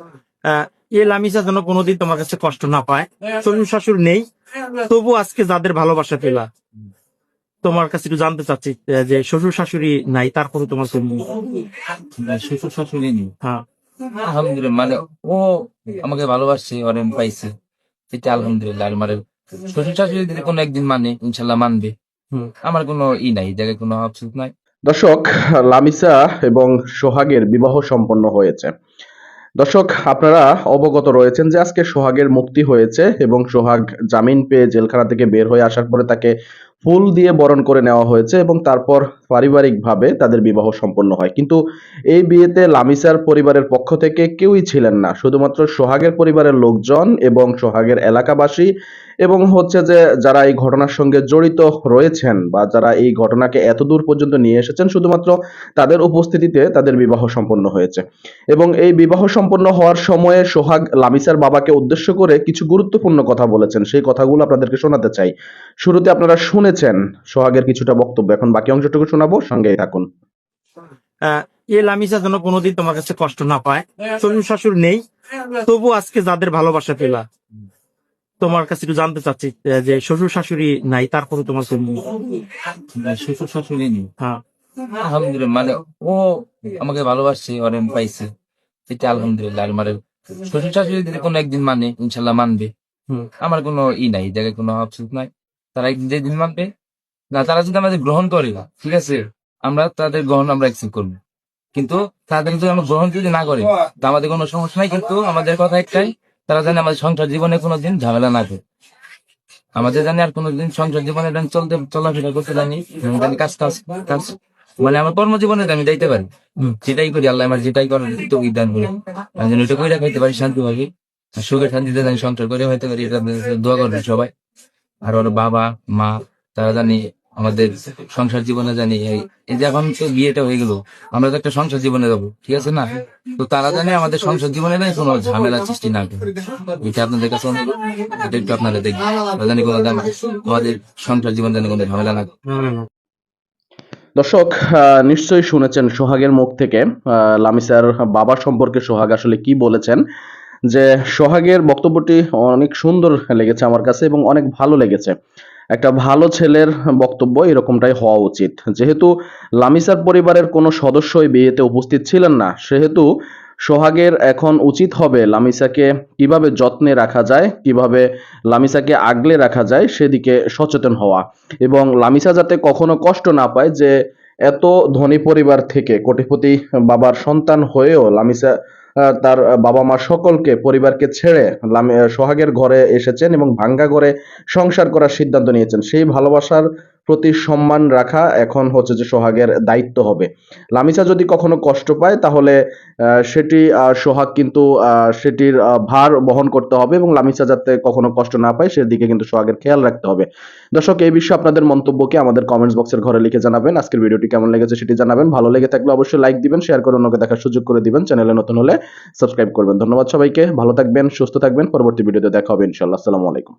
আহ, এ লামিসা যেন কোনোদিন তোমার কাছে কষ্ট না পায়। শ্বশুর শাশুর নেই তবু আজকে যাদের ভালোবাসা পেলা তোমার কাছে একটু জানতে চাচ্ছি যে শ্বশুর শাশুড়ি নাই তারপরে তোমার শ্বশুর শাশুড়ি নেই। হ্যাঁ। আলহামদুলিল্লাহ মানে ও আমাকে ভালোবাসছে ওর আমি পাইছে। এটা আলহামদুলিল্লাহ আর মানে শ্বশুর শাশুড়ি যদি কোনো একদিন মানে ইনশাল্লাহ মানবে। হুম। আমার কোনো ই নাই জায়গায় কোনো আফসোস নাই। দর্শক লামিসা এবং সোহাগের বিবাহ সম্পন্ন হয়েছে। দর্শক, আপনারা অবগত রয়েছেন যে আজকে সোহাগের মুক্তি হয়েছে এবং সোহাগ জামিন পেয়ে জেলখানা থেকে বের হয়ে আসার পরে তাকে ফুল দিয়ে বরণ করে নেওয়া হয়েছে এবং তারপর পারিবারিকভাবে তাদের বিবাহ সম্পন্ন হয়। কিন্তু এই বিয়েতে লামিসার পরিবারের পক্ষ থেকে কেউই ছিলেন না। শুধুমাত্র সোহাগের পরিবারের লোকজন এবং সোহাগের এলাকাবাসী এবং হচ্ছে যে যারা এই ঘটনার সঙ্গে জড়িত রয়েছেন বা যারা এই ঘটনাকে এত দূর পর্যন্ত নিয়ে এসেছেন, শুধুমাত্র তাদের উপস্থিতিতে তাদের বিবাহ সম্পন্ন হয়েছে। এবং এই বিবাহ সম্পন্ন হওয়ার সময়ে সোহাগ লামিসার বাবাকে উদ্দেশ্য করে কিছু গুরুত্বপূর্ণ কথা বলেছেন। সেই কথাগুলো আপনাদেরকে শোনাতে চাই। শুরুতে আপনারা শুনেছেন সোহাগের কিছুটা বক্তব্য। এখন বাকি অংশটুকু শোনাবো সঙ্গেই থাকুন। এ লামিসা যেন কোনোদিন তোমার কাছে কষ্ট না পায়। শ্বশুর শাশুর নেই তবু আজকে যাদের ভালোবাসা পেলা তোমার কাছে একটু জানতে চাচ্ছি যে শ্বশুর শাশুড়ি নাই তারপরে তোমার শ্বশুর শাশুড়ি নেই। হ্যাঁ। আলহামদুলিল্লাহ মানে ও আমাকে ভালোবাসছে আমি পাইছে। এটা আলহামদুলিল্লাহ আর মানে শ্বশুর শাশুড়ি যদি কোনো একদিন মানে ইনশাল্লাহ মানবে। হুম। আমার কোনো ই নাই জায়গায় কোনো আফসোস নাই। তারা একদিন যেদিন মানবে না, তারা যদি আমাদের গ্রহণ করে না ঠিক আছে, আমরা তাদের গ্রহণ আমরা করব। কিন্তু তাদের যদি আমরা গ্রহণ যদি না করে, তা আমাদের কোনো সমস্যা নাই, কিন্তু আমাদের কথা একটাই, তারা জানে আমাদের সংসার জীবনে কোনোদিন ঝামেলা না করে আমাদের জানি আর কোনোদিন সংসার জীবনে চলতে, চলাফেরা করতে জানি জানি কাজ কাজ কাজ। মানে আমার কর্মজীবনে আমি যাইতে পারি। সেটাই করি, আল্লাহ আমার যেটাই করার তো দান করি। আমি যেন ওইটা করে খাইতে পারি শান্তি ভাবে সুখে শান্তিতে জানি সংসার করে হইতে পারি, এটা দোয়া করবে সবাই। আর ওর বাবা, মা, তারা জানি আমাদের সংসার জীবনে জানি এই যে এখন তো বিয়েটা হয়ে গেল আমরা তো একটা সংসার জীবনে যাব ঠিক আছে না? তো তারা জানে আমাদের সংসার জীবনে নেই কোনো ঝামেলা সৃষ্টি না। এটা আপনাদের কাছে অনুরোধ, এটা একটু আপনারা দেখবেন। জানি কোনো আমাদের সংসার জীবন জানি কোনো ঝামেলা না। দর্শক নিশ্চয়ই শুনেছেন সোহাগের মুখ থেকে লামিসার বাবা সম্পর্কে সোহাগ আসলে কি বলেছেন। যে সোহাগের বক্তব্যটি অনেক সুন্দর লেগেছে আমার কাছে এবং অনেক ভালো লেগেছে। একটা ভালো ছেলের বক্তব্য এরকমটাই হওয়া উচিত। যেহেতু লামিসার পরিবারের কোনো সদস্যই বিয়েতে উপস্থিত ছিলেন না, সেহেতু সোহাগের এখন উচিত হবে লামিসাকে কীভাবে যত্নে রাখা যায়, কীভাবে লামিসাকে আগলে রাখা যায় সেদিকে সচেতন হওয়া এবং লামিসা যাতে কখনো কষ্ট না পায় যে এত ধনী পরিবার থেকে কোটিপতি বাবার সন্তান হয়েও লামিসা তার বাবা মা সকলকে, পরিবারকে ছেড়ে সোহাগের ঘরে এসেছেন এবং ভাঙ্গা ঘরে সংসার করার সিদ্ধান্ত নিয়েছেন। সেই ভালোবাসার প্রতি সম্মান রাখা এখন হচ্ছে যে সোহাগের দায়িত্ব হবে। লামিসা যদি কখনো কষ্ট পায়, তাহলে সেটি সোহাগ কিন্তু সেটির ভার বহন করতে হবে এবং লামিসা যাতে কখনো কষ্ট না পায়, সেদিকে কিন্তু সোহাগের খেয়াল রাখতে হবে। দর্শক, এই বিষয়ে আপনাদের মন্তব্যকে আমাদের কমেন্টস বক্সের ঘরে লিখে জানাবেন। আজকের ভিডিওটি কেমন লেগেছে সেটি জানাবেন। ভালো লেগে থাকলে অবশ্যই লাইক দিবেন শেয়ার করে অন্যকে দেখার সুযোগ করে দিবেন। চ্যানেলে নতুন হলে সাবস্ক্রাইব করবেন। ধন্যবাদ সবাইকে। ভালো থাকবেন, সুস্থ থাকবেন। পরবর্তী ভিডিওতে দেখা হবে ইনশাআল্লাহ। আসসালামু আলাইকুম।